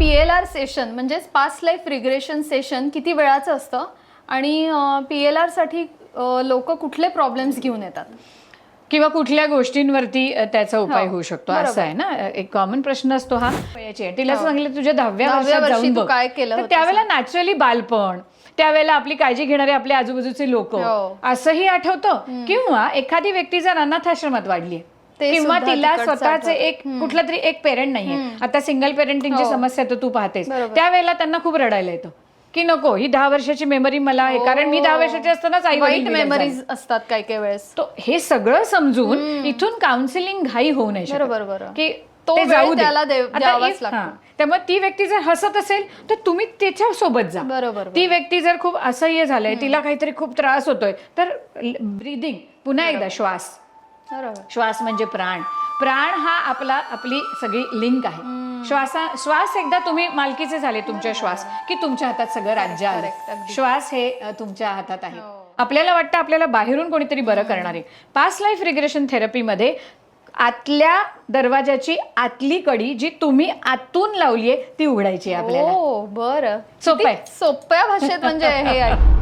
P L R session म्हणजेच past life regression session किती वेळाचं असतं आणि पी एल आरसाठी लोक कुठले प्रॉब्लेम्स घेऊन येतात किंवा कुठल्या गोष्टींवरती त्याचा उपाय हो, होऊ शकतो. असं आहे ना एक कॉमन प्रश्न असतो हा. तिला हो. सांगितलं तुझ्या दहाव्या वर्षात जाऊन काय केलं? त्यावेळेला नॅचरली बालपण त्यावेळेला आपली काळजी घेणारे आपले आजूबाजूचे लोक हो. असंही आठवतं किंवा एखादी व्यक्ती जर अनाथाश्रमात वाढली ते किंवा सुद्धा तिला तिकडचं स्वतःचे आठवतं. एक कुठला तरी एक पेरेंट नाहीये. आता सिंगल पेरेंटिंगची हो. समस्या तर तू पाहतेस. बरोबर. त्यावेळेला त्यांना खूप रडायला येतं. की नको ही दहा वर्षाची मेमरी मला आहे. कारण मी दहा वर्षाची असतानाच आई वाईट मेमरीज असतात काही काही वेळेस. तो हे सगळं समजून इथून काउन्सिलिंग घाई होऊ नये बरोबर, बरोबर. की तो ते वेळ जाऊ दे. त्याला आता द्यावाच if- लागतो. हां. त्यामुळे ती व्यक्ती जर हसत असेल तर तुम्ही त्याच्या सोबत जा. बरोबर, ती व्यक्ती जर खूप असह्य झालंय तिला काहीतरी खूप त्रास होतोय तर ब्रिदिंग पुन्हा एकदा श्वास. बरोबर. श्वास म्हणजे प्राण. प्राण हा आपला आपली सगळी लिंक आहे. श्वासा श्वास एकदा तुम्ही मालकीचे झाले तुमच्या श्वास की तुमच्या हातात सगळं राज्य अगदी. श्वास हे तुमच्या हातात आहे. हो. आपल्याला वाटतं आपल्याला बाहेरून कोणीतरी बरं करणार. आहे पास्ट लाईफ रिग्रेशन थेरपीमध्ये आतल्या दरवाजाची आतली कडी जी तुम्ही आतून लावलीये ती उघडायची आहे आपल्याला. हो बरं. सोपं आहे. किती सोप्या भाषेत म्हणजे हे आहे.